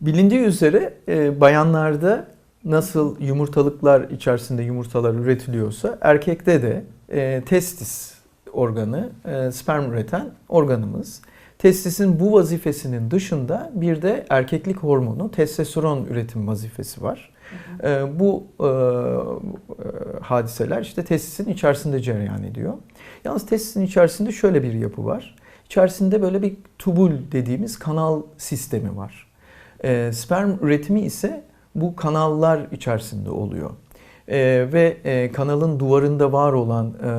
Bilindiği üzere e, bayanlarda nasıl yumurtalıklar içerisinde yumurtalar üretiliyorsa erkekte de e, testis organı e, sperm üreten organımız. Testisin bu vazifesinin dışında bir de erkeklik hormonu testosteron üretim vazifesi var. E, bu e, hadiseler işte testisin içerisinde cereyan ediyor. Yalnız testisin içerisinde şöyle bir yapı var. İçerisinde böyle bir tubul dediğimiz kanal sistemi var. E, sperm üretimi ise bu kanallar içerisinde oluyor. E, ve e, kanalın duvarında var olan e,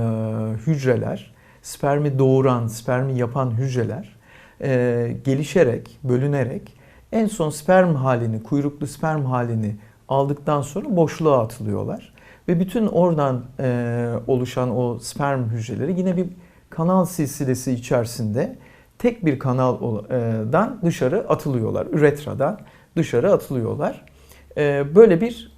hücreler, spermi doğuran, spermi yapan hücreler e, gelişerek, bölünerek en son sperm halini, kuyruklu sperm halini aldıktan sonra boşluğa atılıyorlar. Ve bütün oradan e, oluşan o sperm hücreleri yine bir kanal silsilesi içerisinde tek bir kanaldan dışarı atılıyorlar. Üretradan dışarı atılıyorlar. Böyle bir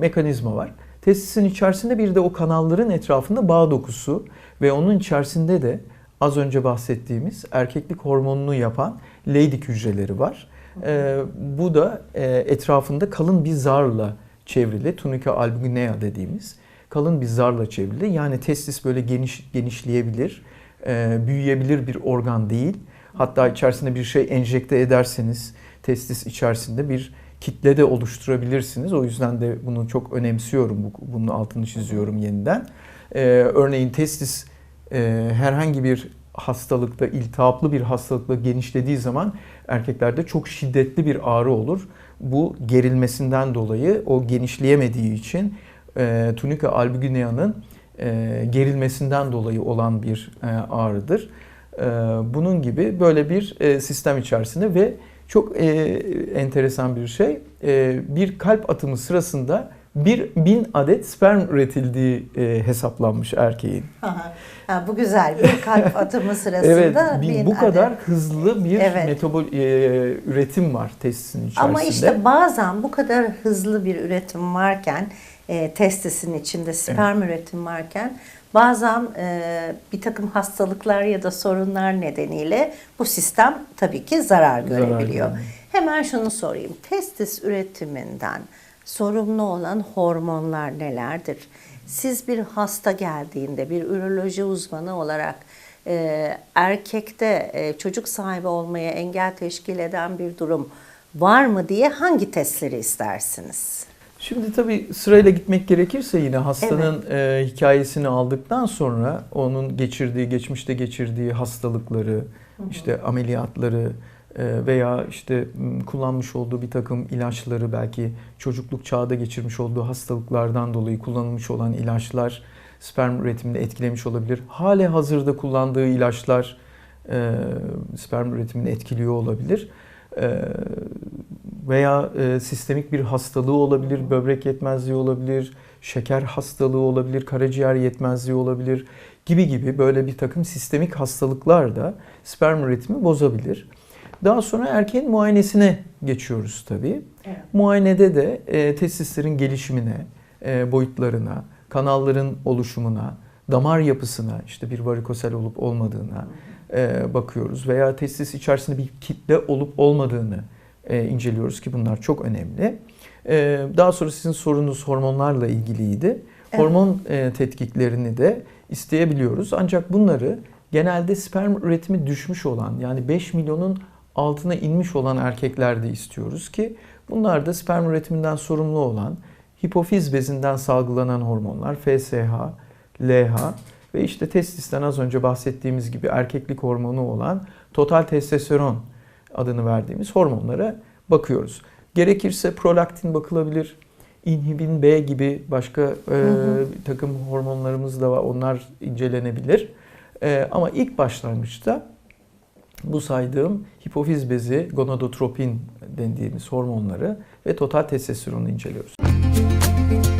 mekanizma var. Testisin içerisinde bir de o kanalların etrafında bağ dokusu ve onun içerisinde de az önce bahsettiğimiz erkeklik hormonunu yapan Leydig hücreleri var. E, bu da e, etrafında kalın bir zarla çevrili, tunica albuginea dediğimiz kalın bir zarla çevrili. Yani testis böyle geniş genişleyebilir, e, büyüyebilir bir organ değil. Hatta içerisinde bir şey enjekte ederseniz testis içerisinde bir kitle de oluşturabilirsiniz. O yüzden de bunu çok önemsiyorum. Bu- Bunun altını çiziyorum yeniden. Ee, örneğin testis e, herhangi bir hastalıkta, iltihaplı bir hastalıkla genişlediği zaman erkeklerde çok şiddetli bir ağrı olur. Bu gerilmesinden dolayı o genişleyemediği için e, tunica albuginea'nın e, gerilmesinden dolayı olan bir e, ağrıdır. E, bunun gibi böyle bir sistem içerisinde ve çok enteresan bir şey. Bir kalp atımı sırasında bir bin adet sperm üretildiği e, hesaplanmış erkeğin. ha, bu güzel. Bir kalp atımı sırasında Evet, bir- bin bu adet. kadar hızlı bir Evet. metabol e, üretim var testisin içerisinde. Ama işte bazen bu kadar hızlı bir üretim varken, e, testisin içinde sperm üretim varken bazen e, bir takım hastalıklar ya da sorunlar nedeniyle bu sistem tabii ki zarar görebiliyor. görüyor. Hemen şunu sorayım. Testis üretiminden sorumlu olan hormonlar nelerdir? Siz bir hasta geldiğinde bir üroloji uzmanı olarak e, erkekte e, çocuk sahibi olmaya engel teşkil eden bir durum var mı diye hangi testleri istersiniz? Şimdi tabii sırayla gitmek gerekirse yine hastanın e, hikayesini aldıktan sonra onun geçirdiği, geçmişte geçirdiği hastalıkları, işte ameliyatları veya işte m, kullanmış olduğu bir takım ilaçları belki çocukluk çağda geçirmiş olduğu hastalıklardan dolayı kullanılmış olan ilaçlar sperm üretimini etkilemiş olabilir. Hali hazırda kullandığı ilaçlar sperm üretimini etkiliyor olabilir. Veya sistemik bir hastalığı olabilir, böbrek yetmezliği olabilir, şeker hastalığı olabilir, karaciğer yetmezliği olabilir gibi gibi böyle bir takım sistemik hastalıklar da sperm üretimi bozabilir. Daha sonra erkeğin muayenesine geçiyoruz tabii. Evet. Muayenede de e, testislerin gelişimine, e, boyutlarına, kanalların oluşumuna, damar yapısına, işte bir varikosel olup olmadığına e, bakıyoruz. Veya testis içerisinde bir kitle olup olmadığını e, inceliyoruz ki bunlar çok önemli. E, daha sonra sizin sorunuz hormonlarla ilgiliydi. Evet. Hormon e, tetkiklerini de isteyebiliyoruz. Ancak bunları genelde sperm üretimi düşmüş olan yani 5 milyonun altına inmiş olan erkeklerde istiyoruz ki bunlar da sperm üretiminden sorumlu olan hipofiz bezinden salgılanan hormonlar FSH, LH ve işte testisten az önce bahsettiğimiz gibi erkeklik hormonu olan total testosteron adını verdiğimiz hormonlara bakıyoruz. Gerekirse prolaktin bakılabilir, inhibin B gibi başka e, bir takım hormonlarımız da var. Onlar incelenebilir. E, ama ilk başlangıçta bu saydığım hipofiz bezi, gonadotropin dendiğimiz hormonları ve total testosteronu inceliyoruz. Müzik